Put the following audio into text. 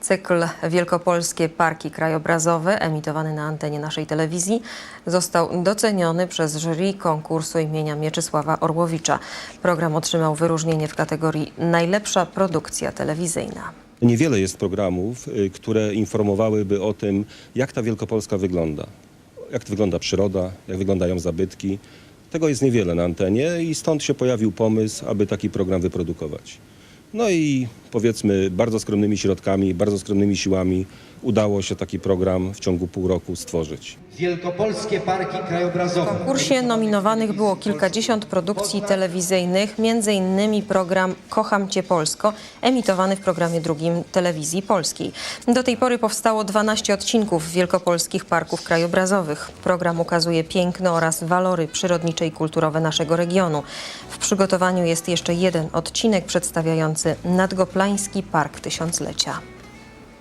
Cykl Wielkopolskie Parki Krajobrazowe, emitowany na antenie naszej telewizji, został doceniony przez jury konkursu imienia Mieczysława Orłowicza. Program otrzymał wyróżnienie w kategorii Najlepsza produkcja telewizyjna. Niewiele jest programów, y, które informowałyby o tym, jak ta Wielkopolska wygląda. Jak wygląda przyroda, jak wyglądają zabytki. Tego jest niewiele na antenie i stąd się pojawił pomysł, aby taki program wyprodukować. No i powiedzmy bardzo skromnymi środkami, bardzo skromnymi siłami udało się taki program w ciągu pół roku stworzyć. Wielkopolskie Parki Krajobrazowe. W konkursie nominowanych było kilkadziesiąt produkcji telewizyjnych, między innymi program Kocham Cię Polsko, emitowany w programie drugim Telewizji Polskiej. Do tej pory powstało 12 odcinków wielkopolskich parków krajobrazowych. Program ukazuje piękno oraz walory przyrodnicze i kulturowe naszego regionu. W przygotowaniu jest jeszcze jeden odcinek przedstawiający Nadgoplański Park Tysiąclecia.